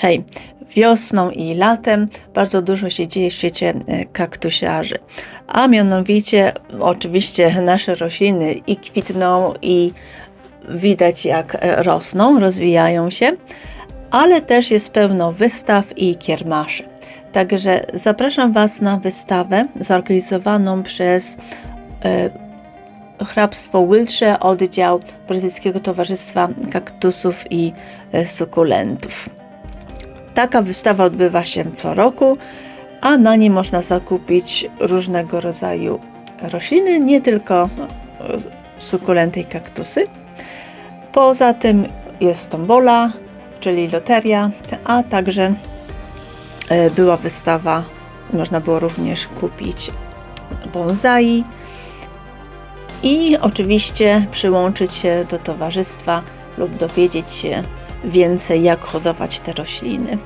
Hej, wiosną i latem bardzo dużo się dzieje w świecie e, kaktusiarzy. A mianowicie, oczywiście, nasze rośliny i kwitną, i widać jak e, rosną, rozwijają się, ale też jest pełno wystaw i kiermaszy. Także zapraszam Was na wystawę zorganizowaną przez e, hrabstwo Wiltshire, oddział Brytyjskiego Towarzystwa Kaktusów i Sukulentów. Taka wystawa odbywa się co roku, a na niej można zakupić różnego rodzaju rośliny, nie tylko sukulenty i kaktusy. Poza tym jest tombola, czyli loteria, a także e, była wystawa, można było również kupić bonsai i oczywiście przyłączyć się do towarzystwa lub dowiedzieć się więcej, jak hodować te rośliny.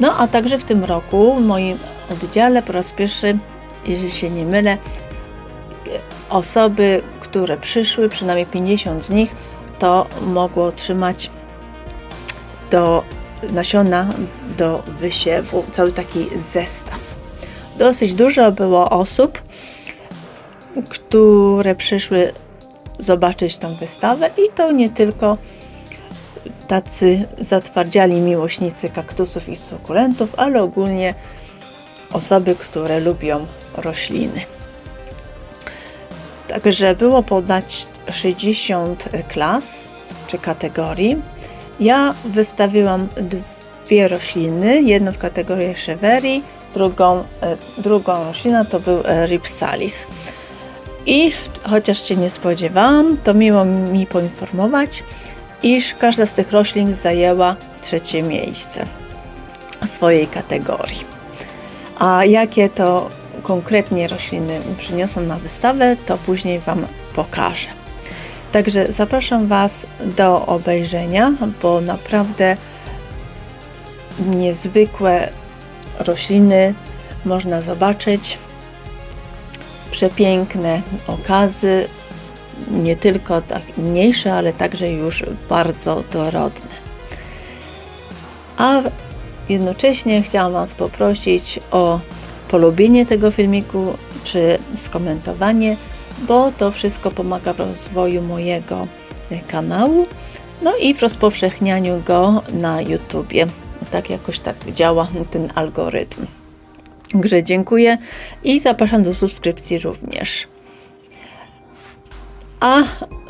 No a także w tym roku w moim oddziale po raz pierwszy, jeżeli się nie mylę, osoby, które przyszły, przynajmniej 50 z nich, to mogło otrzymać do nasiona do wysiewu cały taki zestaw. Dosyć dużo było osób, które przyszły zobaczyć tą wystawę i to nie tylko tacy zatwardziali miłośnicy kaktusów i sukulentów, ale ogólnie osoby, które lubią rośliny. Także było podać 60 klas czy kategorii. Ja wystawiłam dwie rośliny, jedną w kategorii Cheverii, drugą, e, drugą roślinę to był Ripsalis. I chociaż się nie spodziewałam, to miło mi poinformować, iż każda z tych roślin zajęła trzecie miejsce w swojej kategorii. A jakie to konkretnie rośliny przyniosą na wystawę, to później Wam pokażę. Także zapraszam Was do obejrzenia, bo naprawdę niezwykłe rośliny można zobaczyć. Przepiękne okazy, nie tylko tak mniejsze, ale także już bardzo dorodne. A jednocześnie chciałam Was poprosić o polubienie tego filmiku czy skomentowanie, bo to wszystko pomaga w rozwoju mojego kanału, no i w rozpowszechnianiu go na YouTubie. Tak jakoś tak działa ten algorytm. Także dziękuję i zapraszam do subskrypcji również. A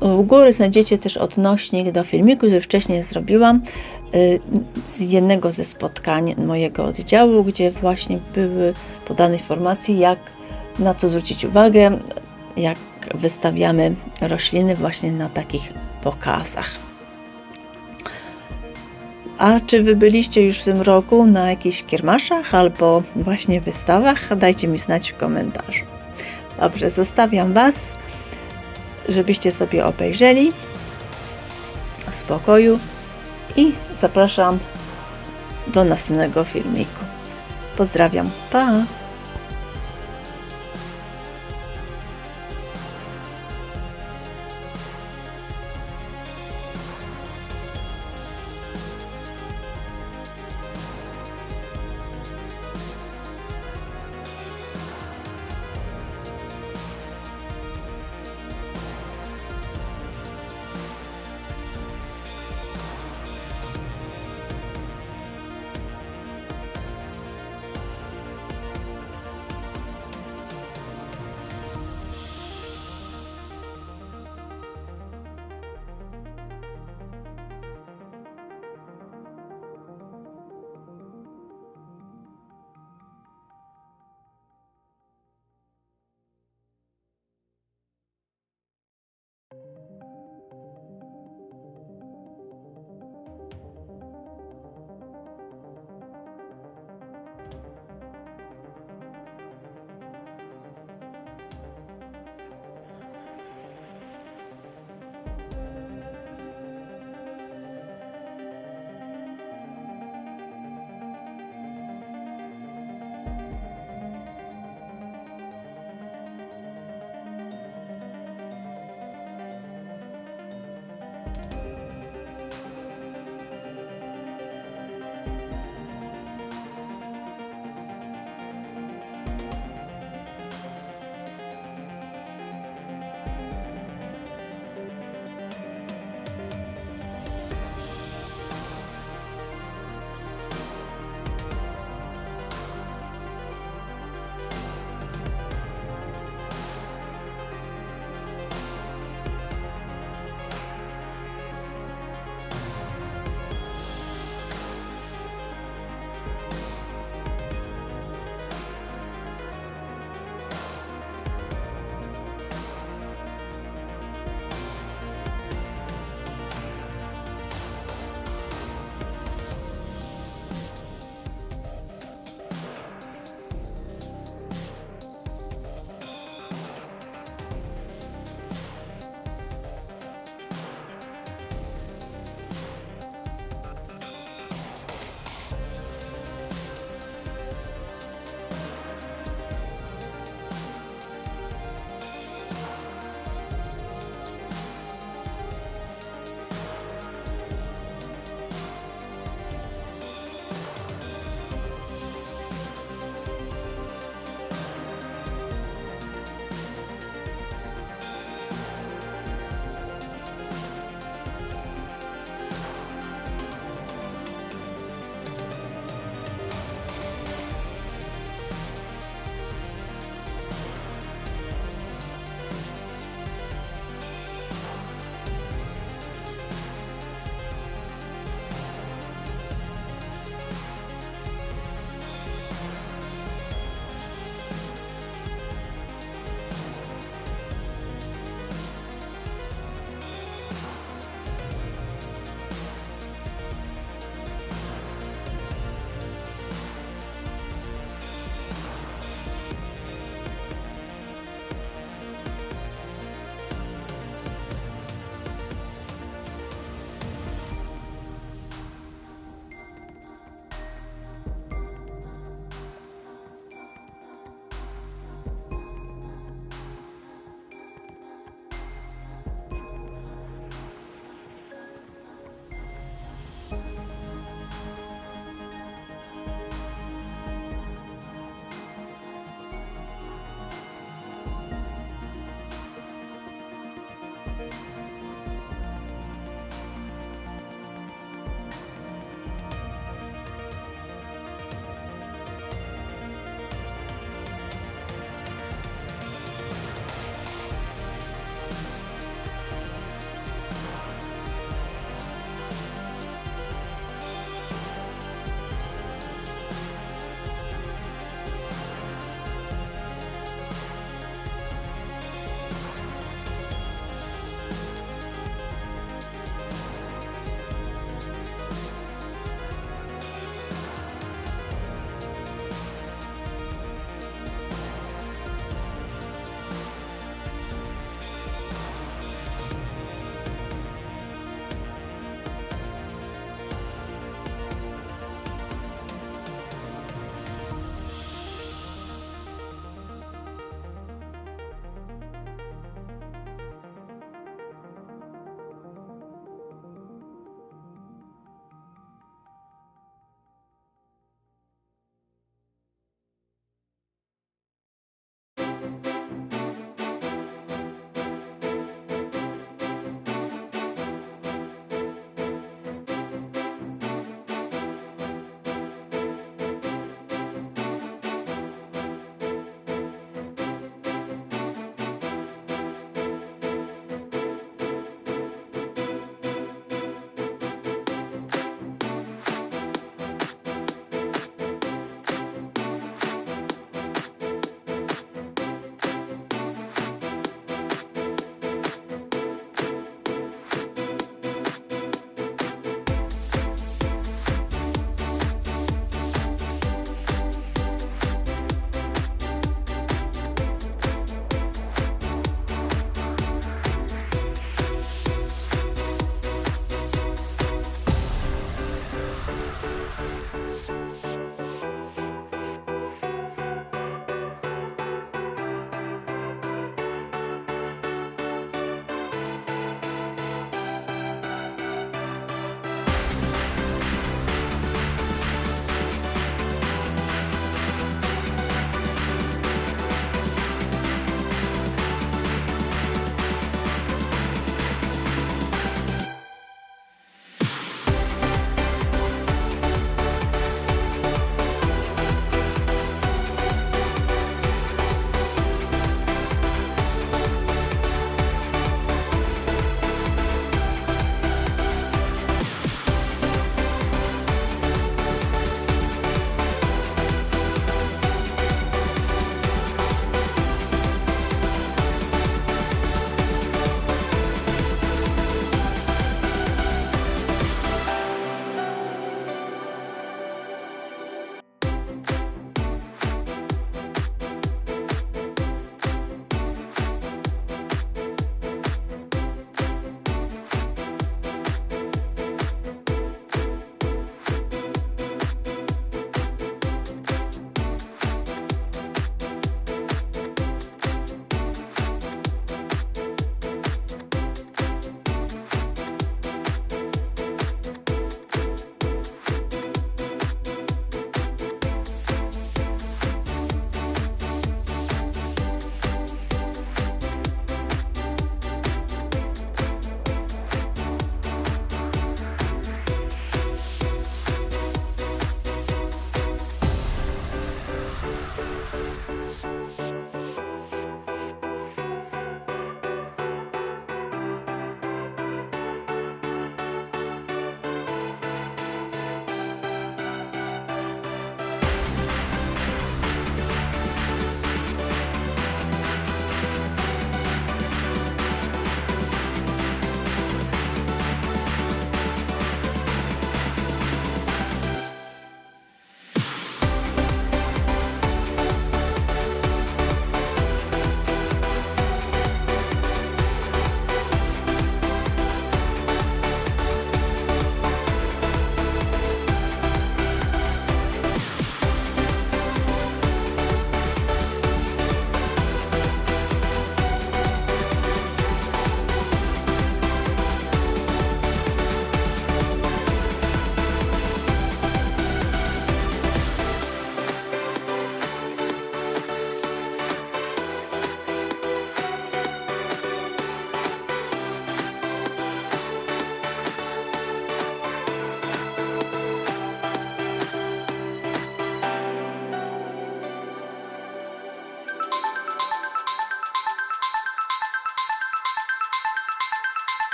u góry znajdziecie też odnośnik do filmiku, który wcześniej zrobiłam y, z jednego ze spotkań mojego oddziału, gdzie właśnie były podane informacje, jak na co zwrócić uwagę, jak wystawiamy rośliny właśnie na takich pokazach. A czy wy byliście już w tym roku na jakichś kiermaszach albo właśnie wystawach? Dajcie mi znać w komentarzu. Dobrze, zostawiam Was, żebyście sobie obejrzeli w spokoju i zapraszam do następnego filmiku. Pozdrawiam, pa!